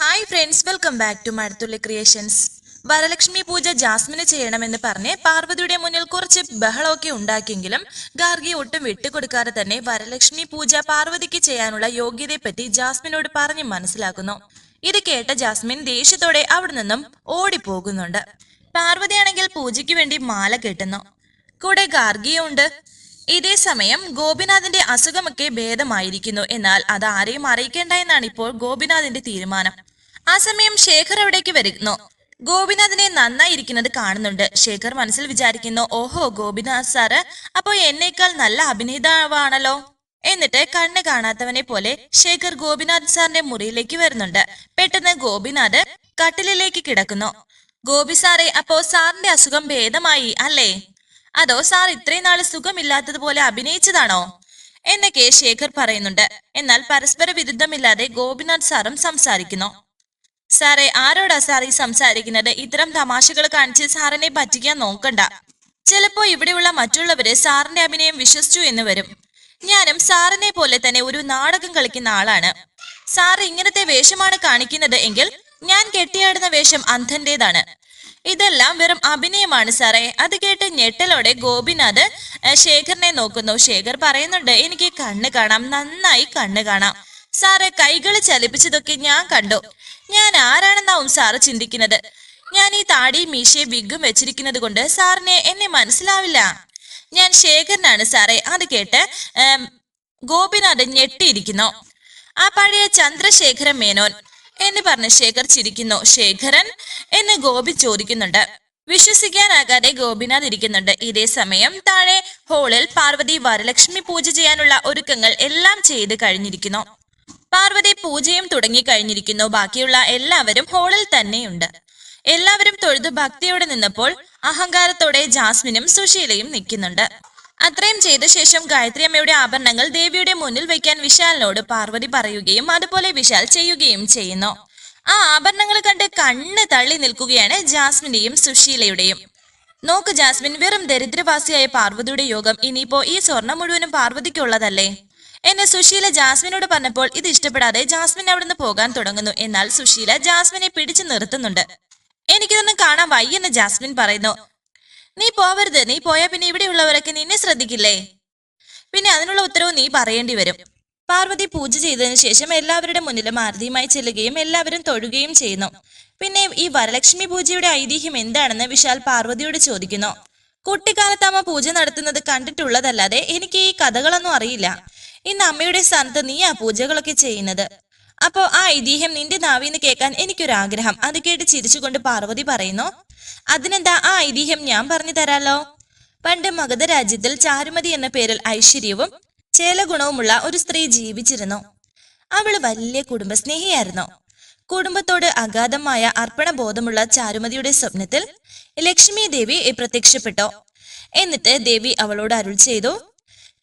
Hi friends welcome back to Mazhathulli creations Varalakshmi Pooja ജാസ്മിന് ചെയ്യണമെന്ന് പറഞ്ഞ് പാർവതിയുടെ മുന്നിൽ കുറച്ച് ബഹളമൊക്കെ ഉണ്ടാക്കിയെങ്കിലും ഗാർഗി ഒട്ടും വിട്ടുകൊടുക്കാതെ തന്നെ വരലക്ഷ്മി പൂജ പാർവതിക്ക് ചെയ്യാനുള്ള യോഗ്യതയെപ്പറ്റി ജാസ്മിനോട് പറഞ്ഞ് മനസ്സിലാക്കുന്നു. ഇത് കേട്ട ജാസ്മിൻ ദേഷ്യത്തോടെ അവിടെ നിന്നും ഓടിപ്പോകുന്നുണ്ട്. പാർവതിയാണെങ്കിൽ പൂജയ്ക്ക് വേണ്ടി മാല കെട്ടുന്നു. കൂടെ ഗാർഗിയും ഉണ്ട് ഇതേ സമയം ഗോപിനാഥിന്റെ അസുഖമൊക്കെ ഭേദമായിരിക്കുന്നു. എന്നാൽ അത് ആരെയും അറിയിക്കേണ്ട എന്നാണ് ഇപ്പോൾ ഗോപിനാഥിന്റെ തീരുമാനം. ആ സമയം ശേഖർ അവിടേക്ക് വരുന്നു. ഗോപിനാഥിനെ നന്നായിരിക്കുന്നത് കാണുന്നുണ്ട്. ശേഖർ മനസ്സിൽ വിചാരിക്കുന്നു ഓഹോ ഗോപിനാഥ് സാറ് അപ്പോ എന്നേക്കാൾ നല്ല അഭിനേതാവാണല്ലോ? എന്നിട്ട് കണ്ണ് കാണാത്തവനെ പോലെ ശേഖർ ഗോപിനാഥ് സാറിന്റെ മുറിയിലേക്ക് വരുന്നുണ്ട്. പെട്ടെന്ന് ഗോപിനാഥ് കട്ടിലിലേക്ക് കിടക്കുന്നു. ഗോപി സാറേ അപ്പോ സാറിന്റെ അസുഖം ഭേദമായി അല്ലേ? അതോ സാർ ഇത്രയും നാൾ സുഖമില്ലാത്തതുപോലെ അഭിനയിച്ചതാണോ? എന്നൊക്കെ ശേഖർ പറയുന്നുണ്ട്. എന്നാൽ പരസ്പര വിരുദ്ധമില്ലാതെ ഗോപിനാഥ് സാറും സംസാരിക്കുന്നു. സാറേ ആരോടാ സാർ ഈ സംസാരിക്കുന്നത്? ഇത്തരം തമാശകൾ കാണിച്ച് സാറിനെ പറ്റിക്കാൻ നോക്കണ്ട. ചിലപ്പോ ഇവിടെയുള്ള മറ്റുള്ളവര് സാറിന്റെ അഭിനയം വിശ്വസിച്ചു എന്ന് വരും. ഞാനും സാറിനെ പോലെ തന്നെ ഒരു നാടകം കളിക്കുന്ന ആളാണ്. സാർ ഇങ്ങനത്തെ വേഷമാണ് കാണിക്കുന്നത് എങ്കിൽ ഞാൻ കെട്ടിയാടുന്ന വേഷം അന്ധന്റേതാണ്. ഇതെല്ലാം വെറും അഭിനയമാണ് സാറേ. അത് കേട്ട് ഞെട്ടലോടെ ഗോപിനാഥ് ശേഖറിനെ നോക്കുന്നു. ശേഖർ പറയുന്നുണ്ട് എനിക്ക് കണ്ണ് കാണാം. നന്നായി കണ്ണ് കാണാം. സാറ് കൈകൾ ചലിപ്പിച്ചതൊക്കെ ഞാൻ കണ്ടു. ഞാൻ ആരാണെന്നാവും സാറ് ചിന്തിക്കുന്നത്? ഞാൻ ഈ താടി മീശയെ വിഗും വെച്ചിരിക്കുന്നത് കൊണ്ട് സാറിനെ എന്നെ മനസ്സിലാവില്ല. ഞാൻ ശേഖരനാണ് സാറേ. അത് കേട്ട് ഗോപിനാഥ് ഞെട്ടിയിരിക്കുന്നു. ആ പഴയ ചന്ദ്രശേഖര മേനോൻ എന്ന് പറഞ്ഞ് ശേഖർ ചിരിക്കുന്നു. ശേഖരൻ എന്ന് ഗോപി ചോദിക്കുന്നുണ്ട്. വിശ്വസിക്കാനാകാതെ ഗോപിനാഥ് ഇരിക്കുന്നുണ്ട്. ഇതേ സമയം താഴെ ഹോളിൽ പാർവതി വരലക്ഷ്മി പൂജ ചെയ്യാനുള്ള ഒരുക്കങ്ങൾ എല്ലാം ചെയ്ത് കഴിഞ്ഞിരിക്കുന്നു. പാർവതി പൂജയും തുടങ്ങി കഴിഞ്ഞിരിക്കുന്നു. ബാക്കിയുള്ള എല്ലാവരും ഹോളിൽ തന്നെയുണ്ട്. എല്ലാവരും തൊഴുതു ഭക്തിയോടെ നിന്നപ്പോൾ അഹങ്കാരത്തോടെ ജാസ്മിനും സുശീലയും നിൽക്കുന്നുണ്ട്. അത്രയും ചെയ്ത ശേഷം ഗായത്രി അമ്മയുടെ ആഭരണങ്ങൾ ദേവിയുടെ മുന്നിൽ വയ്ക്കാൻ വിശാലിനോട് പാർവതി പറയുകയും അതുപോലെ വിശാൽ ചെയ്യുകയും ചെയ്യുന്നു. ആ ആഭരണങ്ങൾ കണ്ട് കണ്ണ് തള്ളി നിൽക്കുകയാണ് ജാസ്മിന്റെയും സുശീലയുടെയും. നോക്ക് ജാസ്മിൻ വെറും ദരിദ്രവാസിയായ പാർവതിയുടെ യോഗം ഇനിയിപ്പോ ഈ സ്വർണം മുഴുവനും പാർവതിക്കുള്ളതല്ലേ? എന്നെ സുശീല ജാസ്മിനോട് പറഞ്ഞപ്പോൾ ഇത് ഇഷ്ടപ്പെടാതെ ജാസ്മിൻ അവിടുന്ന് പോകാൻ തുടങ്ങുന്നു. എന്നാൽ സുശീല ജാസ്മിനെ പിടിച്ചു നിർത്തുന്നുണ്ട്. എനിക്കിതൊന്നും കാണാൻ വയ്യെന്ന് ജാസ്മിൻ പറയുന്നു. നീ പോവരുത്. നീ പോയാ പിന്നെ ഇവിടെയുള്ളവരൊക്കെ നിന്നെ ശ്രദ്ധിക്കില്ലേ? പിന്നെ അതിനുള്ള ഉത്തരവ് നീ പറയേണ്ടി വരും. പാർവതി പൂജ ചെയ്തതിന് ശേഷം എല്ലാവരുടെ മുന്നിലും ആരതിയുമായി ചെല്ലുകയും എല്ലാവരും തൊഴുകയും ചെയ്യുന്നു. പിന്നെ ഈ വരലക്ഷ്മി പൂജയുടെ ഐതിഹ്യം എന്താണെന്ന് വിശാൽ പാർവതിയോട് ചോദിക്കുന്നു. കുട്ടിക്കാലത്ത് അമ്മ പൂജ നടത്തുന്നത് കണ്ടിട്ടുള്ളതല്ലാതെ എനിക്ക് ഈ കഥകളൊന്നും അറിയില്ല. ഇന്ന് അമ്മയുടെ സ്ഥാനത്ത് നീ ആ പൂജകളൊക്കെ ചെയ്യുന്നത്. അപ്പോ ആ ഐതിഹ്യം നിന്റെ നാവിന്ന് കേൾക്കാൻ എനിക്കൊരാഗ്രഹം. അത് കേട്ട് ചിരിച്ചുകൊണ്ട് പാർവതി പറയുന്നു അതിനെന്താ? ആ ഐതിഹ്യം ഞാൻ പറഞ്ഞു തരാലോ. പണ്ട് മഗധ രാജ്യത്തിൽ ചാരുമതി എന്ന പേരിൽ ഐശ്വര്യവും ചേലഗുണവുമുള്ള ഒരു സ്ത്രീ ജീവിച്ചിരുന്നു. അവൾ വലിയ കുടുംബസ്നേഹിയായിരുന്നു. കുടുംബത്തോട് അഗാധമായ അർപ്പണബോധമുള്ള ചാരുമതിയുടെ സ്വപ്നത്തിൽ ലക്ഷ്മി ദേവി പ്രത്യക്ഷപ്പെട്ടു? എന്നിട്ട് ദേവി അവളോട് അരുൾ ചെയ്തു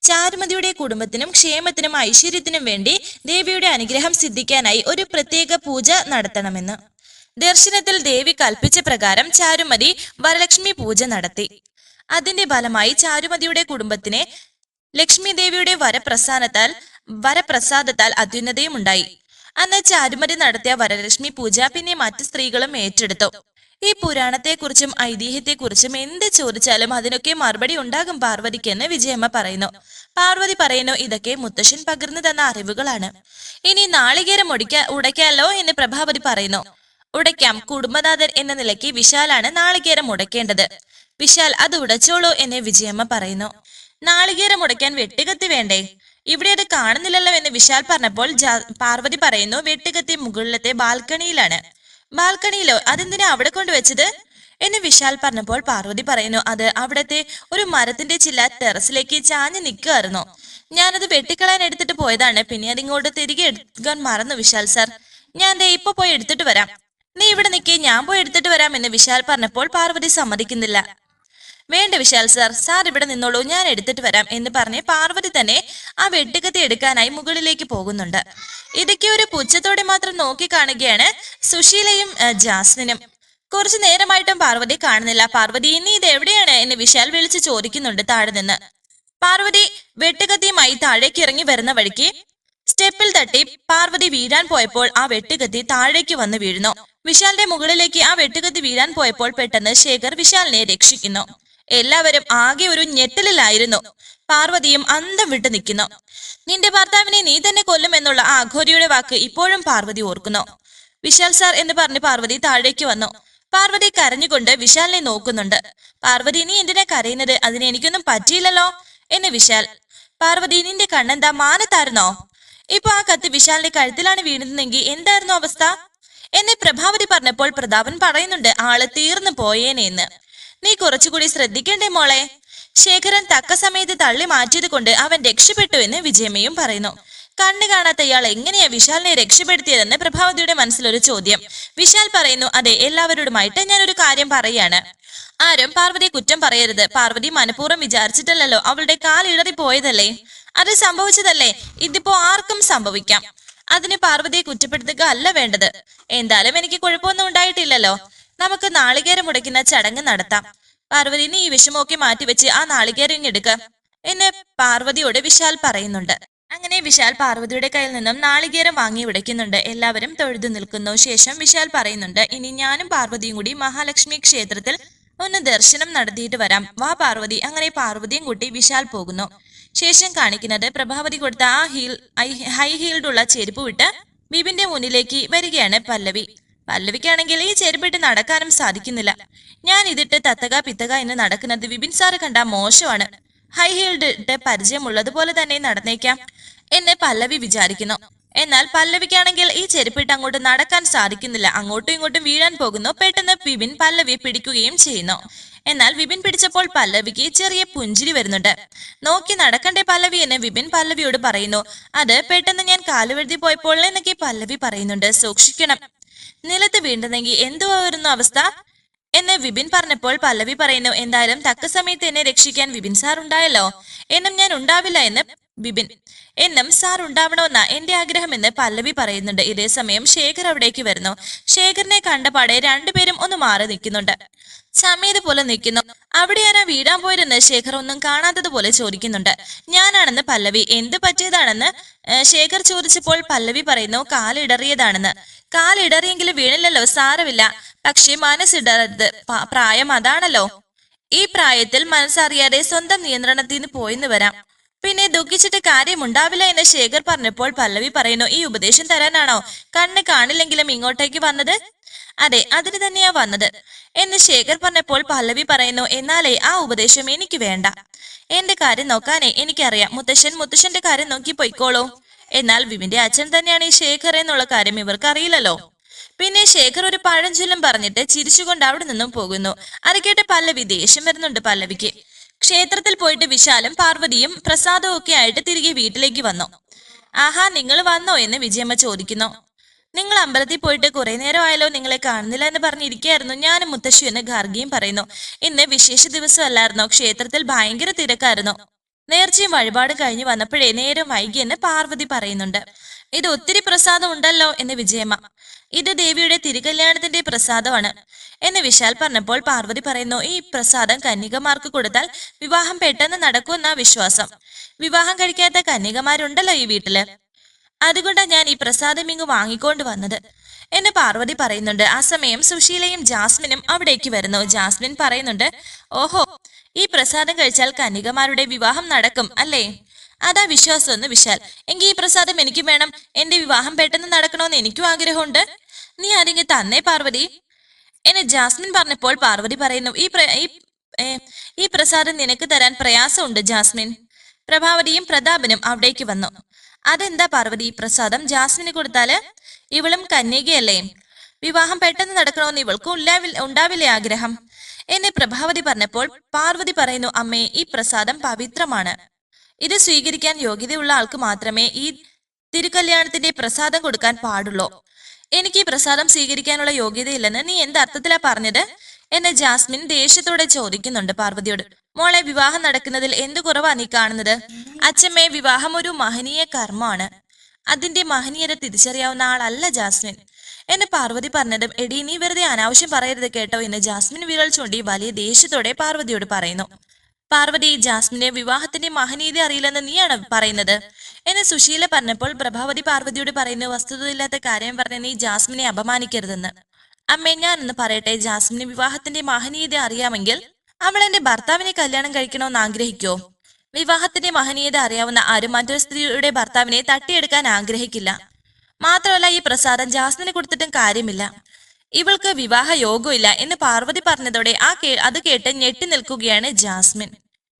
ചാരുമതിയുടെ കുടുംബത്തിനും ക്ഷേമത്തിനും ഐശ്വര്യത്തിനും വേണ്ടി ദേവിയുടെ അനുഗ്രഹം സിദ്ധിക്കാനായി ഒരു പ്രത്യേക പൂജ നടത്തണമെന്ന്. ദർശനത്തിൽ ദേവി കൽപ്പിച്ച പ്രകാരം ചാരുമതി വരലക്ഷ്മി പൂജ നടത്തി. അതിന്റെ ഫലമായി ചാരുമതിയുടെ കുടുംബത്തിന് ലക്ഷ്മി ദേവിയുടെ വരപ്രസാദത്താൽ വരപ്രസാദത്താൽ അത്യുന്നതയും ഉണ്ടായി. അന്ന് ചാരുമതി നടത്തിയ വരലക്ഷ്മി പൂജ പിന്നെ മറ്റു സ്ത്രീകളും ഏറ്റെടുത്തു. ഈ പുരാണത്തെക്കുറിച്ചും ഐതിഹ്യത്തെക്കുറിച്ചും എന്ത് ചോദിച്ചാലും അതിനൊക്കെ മറുപടി ഉണ്ടാകും പാർവതിക്ക് എന്ന് വിജയമ്മ പറയുന്നു. പാർവതി പറയുന്നു ഇതൊക്കെ മുത്തശ്ശൻ പകർന്നു തന്ന അറിവുകളാണ്. ഇനി നാളികേരം ഒടിക്ക ഉടയ്ക്കാലോ എന്ന് പ്രഭാവതി പറയുന്നു. ഉടയ്ക്കാം. കുടുംബനാഥൻ എന്ന നിലയ്ക്ക് വിശാലാണ് നാളികേരം ഉടയ്ക്കേണ്ടത്. വിശാൽ അത് ഉടച്ചോളൂ എന്ന് വിജയമ്മ പറയുന്നു. നാളികേരം ഉടയ്ക്കാൻ വെട്ടുകത്തി വേണ്ടേ? ഇവിടെ അത് കാണുന്നില്ലല്ലോ എന്ന് വിശാൽ പറഞ്ഞപ്പോൾ പാർവതി പറയുന്നു വെട്ടുകത്തി മുകളിലത്തെ ബാൽക്കണിയിലാണ്. ബാൽക്കണിയിലോ? അതെന്തിനാ അവിടെ കൊണ്ടുവച്ചത്? എന്ന് വിശാൽ പറഞ്ഞപ്പോൾ പാർവതി പറയുന്നു അത് അവിടത്തെ ഒരു മരത്തിന്റെ ചില ടെറസിലേക്ക് ചാഞ്ഞു നിൽക്കുകയായിരുന്നു ഞാനത് വെട്ടിക്കളയാൻ എടുത്തിട്ട് പോയതാണ്. പിന്നെ അതിങ്ങോട്ട് തിരികെ എടുക്കാൻ മറന്നു വിശാൽ സാർ. ഞാൻ ദേ ഇപ്പൊ പോയി എടുത്തിട്ട് വരാം. നീ ഇവിടെ നിൽക്കേ ഞാൻ പോയി എടുത്തിട്ട് വരാം എന്ന് വിശാൽ പറഞ്ഞപ്പോൾ പാർവതി സമ്മതിക്കുന്നില്ല. വേണ്ട വിശാൽ സാർ സാർ ഇവിടെ നിന്നോളൂ ഞാൻ എടുത്തിട്ട് വരാം എന്ന് പറഞ്ഞ് പാർവതി തന്നെ ആ വെട്ടുകത്തി എടുക്കാനായി മുകളിലേക്ക് പോകുന്നുണ്ട്. ഇതൊക്കെ ഒരു പുച്ഛത്തോടെ മാത്രം നോക്കി കാണുകയാണ് സുശീലയും ജാസ്മിനും. കുറച്ചു നേരമായിട്ടും പാർവതി കാണുന്നില്ല. പാർവതി ഇനി ഇത് എവിടെയാണ് എന്ന് വിശാൽ വിളിച്ച് ചോദിക്കുന്നുണ്ട് താഴെ നിന്ന്. പാർവതി വെട്ടുകത്തിയുമായി താഴേക്ക് ഇറങ്ങി വരുന്ന വഴിക്ക് സ്റ്റെപ്പിൽ തട്ടി പാർവതി വീഴാൻ പോയപ്പോൾ ആ വെട്ടുകത്തി താഴേക്ക് വന്ന് വീഴുന്നു. വിശാലിന്റെ മുകളിലേക്ക് ആ വെട്ടുകത്തി വീഴാൻ പോയപ്പോൾ പെട്ടെന്ന് ശേഖർ വിശാലിനെ രക്ഷിക്കുന്നു. എല്ലാവരും ആകെ ഒരു ഞെട്ടലിലായിരുന്നു. പാർവതിയും അന്തം വിട്ട് നിൽക്കുന്നു. നിന്റെ ഭർത്താവിനെ നീ തന്നെ കൊല്ലുമെന്നുള്ള ആ അഘോരിയുടെ വാക്ക് ഇപ്പോഴും പാർവതി ഓർക്കുന്നു വിശാൽ സാർ എന്ന് പറഞ്ഞ് പാർവതി താഴേക്ക് വന്നു. പാർവതി കരഞ്ഞുകൊണ്ട് വിശാലിനെ നോക്കുന്നുണ്ട്. പാർവതി നീ എന്തിനാ കരയുന്നത്? അതിന് എനിക്കൊന്നും പറ്റിയില്ലല്ലോ എന്ന് വിശാൽ. പാർവതി നിന്റെ കണ്ണെന്താ മാനത്തായിരുന്നോ? ഇപ്പൊ ആ കത്ത് വിശാലിന്റെ കഴുത്തിലാണ് വീണതെങ്കിൽ എന്തായിരുന്നു അവസ്ഥ? എന്നെ പ്രഭാവതി പറഞ്ഞപ്പോൾ പ്രതാപൻ പറയുന്നുണ്ട് ആൾ തീർന്നു പോയേനെന്ന്. നീ കുറച്ചുകൂടി ശ്രദ്ധിക്കണ്ടേ മോളെ? ശേഖരൻ തക്ക സമയത്ത് തള്ളി മാറ്റിയത് കൊണ്ട് അവൻ രക്ഷപ്പെട്ടു എന്ന് വിജയമ്മയും പറയുന്നു. കണ്ണു കാണാത്ത ഇയാൾ എങ്ങനെയാ വിശാലിനെ രക്ഷപ്പെടുത്തിയതെന്ന് പ്രഭാവതിയുടെ മനസ്സിലൊരു ചോദ്യം. വിശാൽ പറയുന്നു അതെ എല്ലാവരോടുമായിട്ട് ഒരു കാര്യം പറയാണ്. ആരും പാർവതിയെ കുറ്റം പറയരുത്. പാർവതി മനഃപൂർവം വിചാരിച്ചിട്ടല്ലല്ലോ അവളുടെ കാലിടറി പോയതല്ലേ അത് സംഭവിച്ചതല്ലേ? ഇതിപ്പോ ആർക്കും സംഭവിക്കാം. അതിന് പാർവതിയെ കുറ്റപ്പെടുത്തുക അല്ല വേണ്ടത്. എന്തായാലും എനിക്ക് കുഴപ്പമൊന്നും ഉണ്ടായിട്ടില്ലല്ലോ. നമുക്ക് നാളികേരം മുടക്കുന്ന ചടങ്ങ് നടത്താം. പാർവതി നീ ഈ വിഷമമൊക്കെ മാറ്റിവെച്ച് ആ നാളികേരം ഇങ്ങെടുക്ക എന്ന് പാർവതിയോട് വിശാൽ പറയുന്നുണ്ട്. അങ്ങനെ വിശാൽ പാർവതിയുടെ കയ്യിൽ നിന്നും നാളികേരം വാങ്ങി വിടയ്ക്കുന്നുണ്ട്. എല്ലാവരും തൊഴുതു നിൽക്കുന്നു. ശേഷം വിശാൽ പറയുന്നുണ്ട് ഇനി ഞാനും പാർവതിയും കൂടി മഹാലക്ഷ്മി ക്ഷേത്രത്തിൽ ഒന്ന് ദർശനം നടത്തിയിട്ട് വരാം. വാ പാർവതി. അങ്ങനെ പാർവതിയും കൂട്ടി വിശാൽ പോകുന്നു. ശേഷം കാണിക്കുന്നത് പ്രഭാവതി കൊടുത്ത ആ ഹീൽ ഹൈ ഹീൽഡ് ഉള്ള ചെരുപ്പ് വിട്ട് ബിബിന്റെ മുന്നിലേക്ക് വരികയാണ് പല്ലവി. പല്ലവിക്കാണെങ്കിൽ ഈ ചെരുപ്പിട്ട് നടക്കാനും സാധിക്കുന്നില്ല. ഞാൻ ഇതിട്ട് തത്തക പിത്തക എന്ന് നടക്കുന്നത് വിപിൻ സാറ് കണ്ട മോശമാണ്. ഹൈ ഹീൽഡ് ഇട്ട് പരിചയമുള്ളതുപോലെ തന്നെ നടന്നേക്കാം എന്ന് പല്ലവി വിചാരിക്കുന്നു. എന്നാൽ പല്ലവിക്കാണെങ്കിൽ ഈ ചെരുപ്പിട്ട് അങ്ങോട്ട് നടക്കാൻ സാധിക്കുന്നില്ല. അങ്ങോട്ടും ഇങ്ങോട്ടും വീഴാൻ പോകുന്നു. പെട്ടെന്ന് വിപിൻ പല്ലവിയെ പിടിക്കുകയും ചെയ്യുന്നു. എന്നാൽ വിപിൻ പിടിച്ചപ്പോൾ പല്ലവിക്ക് ചെറിയ പുഞ്ചിരി വരുന്നുണ്ട്. നോക്കി നടക്കണ്ടേ പല്ലവി എന്ന് വിപിൻ പല്ലവിയോട് പറയുന്നു. അത് പെട്ടെന്ന് ഞാൻ കാലുവെഴുതി പോയപ്പോൾ എന്നൊക്കെ പല്ലവി പറയുന്നുണ്ട്. സൂക്ഷിക്കണം. നിലത്ത് വീണ്ടെങ്കിൽ എന്തുവായിരുന്നു അവസ്ഥ? എന്ന് വിപിൻ പറഞ്ഞപ്പോൾ പല്ലവി പറയുന്നു. എന്തായാലും തക്ക സമയത്ത് എന്നെ രക്ഷിക്കാൻ വിപിൻ സാർ ഉണ്ടായല്ലോ. എന്നും ഞാൻ ഉണ്ടാവില്ല എന്ന് വിപിൻ. എന്നും സാർ ഉണ്ടാവണമെന്ന എന്റെ ആഗ്രഹമെന്ന് പല്ലവി പറയുന്നുണ്ട്. ഇതേ സമയം ശേഖർ അവിടേക്ക് വരുന്നു. ശേഖറിനെ കണ്ടപാടെ രണ്ടുപേരും ഒന്ന് മാറി നിൽക്കുന്നുണ്ട്. സമയത്ത് പോലെ നിൽക്കുന്നു. അവിടെയാരാ വീടാൻ പോയതെന്ന് ശേഖർ ഒന്നും കാണാത്തതുപോലെ ചോദിക്കുന്നുണ്ട്. ഞാനാണെന്ന് പല്ലവി. എന്ത് പറ്റിയതാണെന്ന് ശേഖർ ചോദിച്ചപ്പോൾ പല്ലവി പറയുന്നു കാലിടറിയതാണെന്ന്. കാലിടറിയെങ്കിലും വീണില്ലല്ലോ സാരമില്ല. പക്ഷേ മനസ്സിടരുത് പ്രായം അതാണല്ലോ. ഈ പ്രായത്തിൽ മനസ്സറിയാതെ സ്വന്തം നിയന്ത്രണത്തിൽ നിന്ന് പോയിന്ന് വരാം. പിന്നെ ദുഃഖിച്ചിട്ട് കാര്യമുണ്ടാവില്ല എന്ന് ശേഖർ പറഞ്ഞപ്പോൾ പല്ലവി പറയുന്നു ഈ ഉപദേശം തരാനാണോ? കണ്ണ് കാണില്ലെങ്കിലും ഇങ്ങോട്ടേക്ക് വന്നത്? അതെ അതിന് തന്നെയാ വന്നത്. എന്ന് ശേഖർ പറഞ്ഞപ്പോൾ പല്ലവി പറയുന്നു എന്നാലേ ആ ഉപദേശം എനിക്ക് വേണ്ട. എന്റെ കാര്യം നോക്കാനേ എനിക്കറിയാം. മുത്തശ്ശൻ മുത്തശ്ശന്റെ കാര്യം നോക്കി പൊയ്ക്കോളൂ. എന്നാൽ വിവിന്റെ അച്ഛൻ തന്നെയാണ് ഈ ശേഖർ എന്നുള്ള കാര്യം ഇവർക്ക് അറിയില്ലല്ലോ പിന്നെ ശേഖർ ഒരു പഴഞ്ചൊല്ലും പറഞ്ഞിട്ട് ചിരിച്ചുകൊണ്ട് അവിടെ നിന്നും പോകുന്നു. അത് കേട്ട് പല്ലവി ദേഷ്യം വരുന്നുണ്ട് പല്ലവിക്ക്. ക്ഷേത്രത്തിൽ പോയിട്ട് വിശാലും പാർവതിയും പ്രസാദവും ഒക്കെ ആയിട്ട് തിരികെ വീട്ടിലേക്ക് വന്നു. ആഹാ നിങ്ങൾ വന്നോ? എന്ന് വിജയമ്മ ചോദിക്കുന്നു. നിങ്ങൾ അമ്പലത്തിൽ പോയിട്ട് കുറെ നേരമായാലോ നിങ്ങളെ കാണുന്നില്ല എന്ന് പറഞ്ഞിരിക്കുകയായിരുന്നു ഞാനും മുത്തശ്ശി എന്ന് ഗാർഗിയും പറയുന്നു. ഇന്ന് വിശേഷ ദിവസമല്ലായിരുന്നോ? ക്ഷേത്രത്തിൽ ഭയങ്കര തിരക്കായിരുന്നു. നേർച്ചയും വഴിപാടും കഴിഞ്ഞു വന്നപ്പോഴേ നേരം വൈകിയെന്ന് പാർവതി പറയുന്നുണ്ട്. ഇത് ഒത്തിരി പ്രസാദം ഉണ്ടല്ലോ എന്ന് വിജയമ്മ. ഇത് ദേവിയുടെ തിരുകല്യാണത്തിന്റെ പ്രസാദമാണ് എന്ന് വിശാൽ പറഞ്ഞപ്പോൾ പാർവതി പറയുന്നു ഈ പ്രസാദം കന്യകമാർക്ക് കൊടുത്താൽ വിവാഹം പെട്ടെന്ന് നടക്കുമെന്നാ വിശ്വാസം. വിവാഹം കഴിക്കാത്ത കന്യകമാരുണ്ടല്ലോ ഈ വീട്ടിൽ. അതുകൊണ്ടാണ് ഞാൻ ഈ പ്രസാദം ഇങ്ങ് വാങ്ങിക്കൊണ്ട് വന്നത്. എന്ന് പാർവതി പറയുന്നുണ്ട്. ആ സമയം സുശീലയും ജാസ്മിനും അവിടേക്ക് വരുന്നു. ജാസ്മിൻ പറയുന്നുണ്ട് ഓഹോ ഈ പ്രസാദം കഴിച്ചാൽ കന്യകമാരുടെ വിവാഹം നടക്കും അല്ലേ? അതാ വിശ്വാസം എന്ന് വിശാൽ. എങ്കിൽ ഈ പ്രസാദം എനിക്കും വേണം. എന്റെ വിവാഹം പെട്ടെന്ന് നടക്കണമെന്ന് എനിക്കും ആഗ്രഹമുണ്ട്. നീ ആരെങ്കിൽ തന്നെ പാർവതി എന്നെ ജാസ്മിൻ പറഞ്ഞപ്പോൾ പാർവതി പറയുന്നു ഈ ഈ പ്രസാദം നിനക്ക് തരാൻ പ്രയാസമുണ്ട് ജാസ്മിൻ. പ്രഭാവതിയും പ്രതാപനും അവിടേക്ക് വന്നു. അതെന്താ പാർവതി പ്രസാദം ജാസ്മിന് കൊടുത്താൽ? ഇവളും കന്യകയല്ലേ? വിവാഹം പെട്ടെന്ന് നടക്കണമെന്ന് ഇവൾക്ക് ഉണ്ടാവില്ലേ ആഗ്രഹം? എന്നെ പ്രഭാവതി പറഞ്ഞപ്പോൾ പാർവതി പറയുന്നു അമ്മേ ഈ പ്രസാദം പവിത്രമാണ്. ഇത് സ്വീകരിക്കാൻ യോഗ്യതയുള്ള ആൾക്ക് മാത്രമേ ഈ തിരുകല്യാണത്തിന്റെ പ്രസാദം കൊടുക്കാൻ പാടുള്ളൂ. എനിക്ക് ഈ പ്രസാദം സ്വീകരിക്കാനുള്ള യോഗ്യതയില്ലെന്ന് നീ എന്ത് അർത്ഥത്തിലാ പറഞ്ഞത്? എന്ന് ജാസ്മിൻ ദേഷ്യത്തോടെ ചോദിക്കുന്നുണ്ട് പാർവതിയോട്. മോളെ വിവാഹം നടക്കുന്നതിൽ എന്ത് കുറവാ നീ കാണുന്നത്? അച്ഛമ്മേ വിവാഹം ഒരു മഹനീയ കർമ്മമാണ്. അതിന്റെ മഹനീയത തിരിച്ചറിയാവുന്ന ആളല്ല ജാസ്മിൻ. എന്ന് പാർവതി പറഞ്ഞതും എടി നീ വെറുതെ അനാവശ്യം പറയരുത് കേട്ടോ എന്ന് ജാസ്മിൻ വിരൽ ചൂണ്ടി വലിയ ദേഷ്യത്തോടെ പാർവതിയോട് പറയുന്നു. പാർവതി ജാസ്മിനെ വിവാഹത്തിന്റെ മഹനീയത അറിയില്ലെന്ന് നീയാണ് പറയുന്നത്. എന്ന് സുശീല പറഞ്ഞപ്പോൾ പ്രഭാവതി പാർവതിയോട് പറയുന്നു വസ്തുതയില്ലാത്ത കാര്യം പറഞ്ഞ് നീ ജാസ്മിനെ അപമാനിക്കരുതെന്ന്. അമ്മേ ഞാനെന്ന് പറയട്ടെ ജാസ്മിന് വിവാഹത്തിന്റെ മഹനീയത അറിയാമെങ്കിൽ അവൾ എന്റെ ഭർത്താവിനെ കല്യാണം കഴിക്കണമെന്ന് ആഗ്രഹിക്കോ? വിവാഹത്തിന്റെ മഹനീയത അറിയാവുന്ന ആരും മറ്റൊരു സ്ത്രീയുടെ ഭർത്താവിനെ തട്ടിയെടുക്കാൻ ആഗ്രഹിക്കില്ല. മാത്രമല്ല ഈ പ്രസാദം ജാസ്മിന് കൊടുത്തിട്ടും കാര്യമില്ല. ഇവൾക്ക് വിവാഹ യോഗമില്ല എന്ന് പാർവതി പറഞ്ഞതോടെ ആ കേ അത് കേട്ട് ഞെട്ടി നിൽക്കുകയാണ് ജാസ്മിൻ.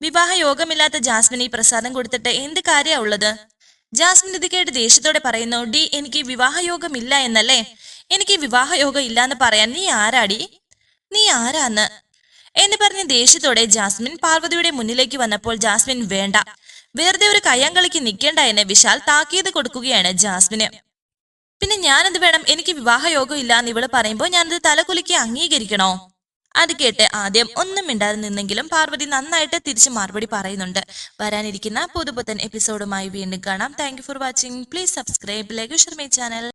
വിവാഹ യോഗമില്ലാത്ത ജാസ്മിൻ ഈ പ്രസാദം കൊടുത്തിട്ട് എന്ത് കാര്യമാണ് ഉള്ളത്? ജാസ്മിൻ ഇത് കേട്ട് ദേഷ്യത്തോടെ പറയുന്നു ഡി എനിക്ക് വിവാഹയോഗമില്ല എന്നല്ലേ? എനിക്ക് വിവാഹയോഗം ഇല്ലാന്ന് പറയാൻ നീ ആരാടി? നീ ആരാന്ന്? എന്ന് പറഞ്ഞ് ദേഷ്യത്തോടെ ജാസ്മിൻ പാർവതിയുടെ മുന്നിലേക്ക് വന്നപ്പോൾ ജാസ്മിൻ വേണ്ട. വെറുതെ ഒരു കയ്യാങ്കളിക്ക് നിൽക്കേണ്ട എന്ന് വിശാൽ താക്കീത് കൊടുക്കുകയാണ് ജാസ്മിന്. പിന്നെ ഞാനെന്ത് വേണം? എനിക്ക് വിവാഹയോഗം ഇല്ല എന്ന് ഇവൾ പറയുമ്പോൾ ഞാനത് തലകുലുക്കി അംഗീകരിക്കണോ? അത് കേട്ട് ആദ്യം ഒന്നും മിണ്ടാതെ നിന്നെങ്കിലും പാർവതി നന്നായിട്ട് തിരിച്ച് മറുപടി പറയുന്നുണ്ട്. വരാനിരിക്കുന്ന പുതുപുത്തൻ എപ്പിസോഡുമായി വീണ്ടും കാണാം. Thank for watching please subscribe like my channel